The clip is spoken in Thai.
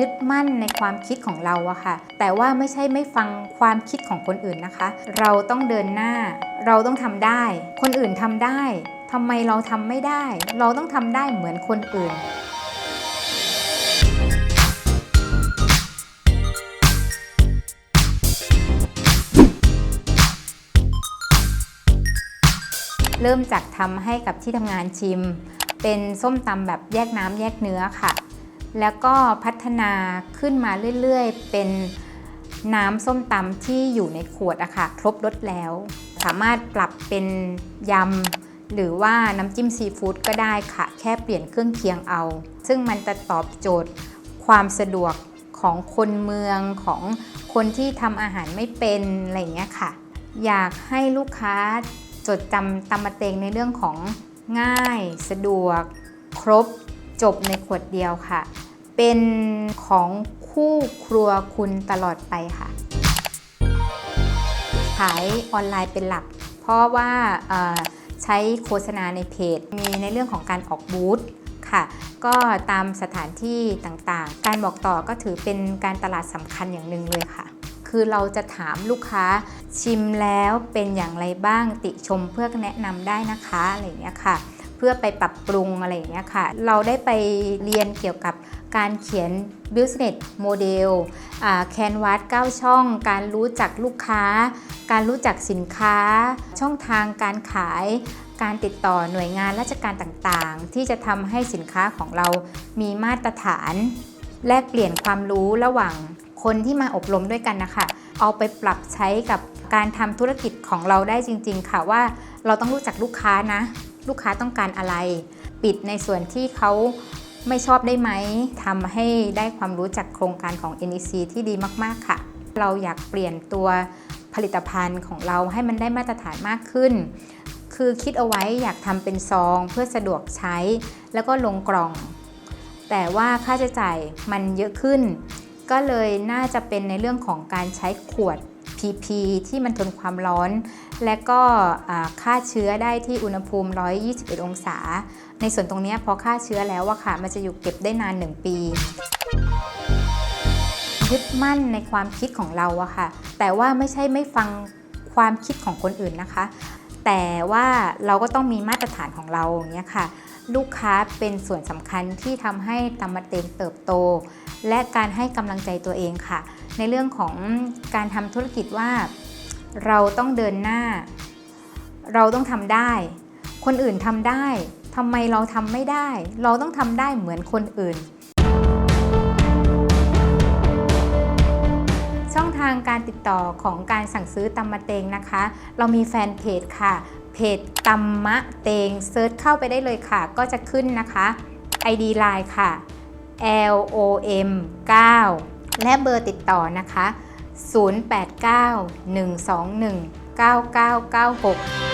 ยึดมั่นในความคิดของเราอะค่ะ แต่ว่าไม่ใช่ไม่ฟังความคิดของคนอื่นนะคะ เราต้องเดินหน้า เราต้องทำได้ คนอื่นทำได้ทำไมเราทำไม่ได้ เราต้องทำได้เหมือนคนอื่นเริ่มจากทำให้กับที่ทำงานชิม เป็นส้มตำแบบแยกน้ำแยกเนื้อค่ะ แล้วก็พัฒนาขึ้นมาเรื่อยๆ เป็นน้ำส้มตำที่อยู่ในขวดอะค่ะครบรสแล้ว สามารถปรับเป็นยำ หรือว่าน้ำจิ้มซีฟู้ดก็ได้ค่ะ แค่เปลี่ยนเครื่องเคียงเอา ซึ่งมันจะตอบโจทย์ความสะดวกของคนเมืองของคนที่ทำอาหารไม่เป็นอะไรอย่างเงี้ยค่ะ อยากให้ลูกค้าจดจำตำมะเตงในเรื่องของง่าย สะดวก ครบจบในขวดเดียวค่ะ เป็นของคู่ครัวคุณตลอดไปค่ะ ขายออนไลน์เป็นหลัก เพราะว่าใช้โฆษณาในเพจ มีในเรื่องของการออกบูธค่ะ ก็ตามสถานที่ต่างๆ การบอกต่อก็ถือเป็นการตลาดสำคัญอย่างหนึ่งเลยค่ะ คือเราจะถามลูกค้าชิมแล้วเป็นอย่างไรบ้างติชมเพื่อแนะนำได้นะคะอะไรอย่างเงี้ยค่ะ เพื่อไปปรับปรุงอะไรอย่างเงี้ยค่ะ เราได้ไปเรียนเกี่ยวกับการเขียน business model แคนวาส9ช่อง การรู้จักลูกค้า การรู้จักสินค้า ช่องทางการขาย การติดต่อหน่วยงานราชการต่างๆ ที่จะทำให้สินค้าของเรามีมาตรฐาน แลกเปลี่ยนความรู้ระหว่างคนที่มาอบรมด้วยกันนะคะ เอาไปปรับใช้กับการทำธุรกิจของเราได้จริง ๆ ค่ะว่าเราต้องรู้จักลูกค้านะ ลูกค้าต้องการอะไร ปิดในส่วนที่เขาไม่ชอบได้ไหมทำให้ได้ความรู้จากโครงการของ NEC ที่ดีมาก ๆ ค่ะ เราอยากเปลี่ยนตัวผลิตภัณฑ์ของเราให้มันได้มาตรฐานมากขึ้น คือคิดเอาไว้อยากทำเป็นซองเพื่อสะดวกใช้ แล้วก็ลงกล่อง แต่ว่าค่าใช้จ่ายมันเยอะขึ้น ก็เลยน่าจะเป็นในเรื่องของการใช้ขวด PP ที่มันทนความร้อน และก็ฆ่าเชื้อได้ที่อุณหภูมิ 121 องศา ในส่วนตรงนี้พอฆ่าเชื้อแล้วอะค่ะ มันจะอยู่เก็บได้นาน 1 ปียึดมั่นในความคิดของเราอะค่ะ แต่ว่าไม่ใช่ไม่ฟังความคิดของคนอื่นนะคะ แต่ว่าเราก็ต้องมีมาตรฐานของเราอย่างเงี้ยค่ะ ลูกค้าเป็นส่วนสำคัญที่ทำให้ตำมะเตงเติบโต และการให้กำลังใจตัวเองค่ะ ในเรื่องของการทำธุรกิจว่า เราต้องเดินหน้า เราต้องทำได้ คนอื่นทำได้ทำไมเราทำไม่ได้ เราต้องทำได้เหมือนคนอื่น ช่องทางการติดต่อของการสั่งซื้อตำมะเตงนะคะ เรามีแฟนเพจค่ะ เพจตำมะเตงเซิร์ชเข้าไปได้เลยค่ะ ก็จะขึ้นนะคะ ID Line ค่ะ L O M 9 และเบอร์ติดต่อนะคะ 089 121 9996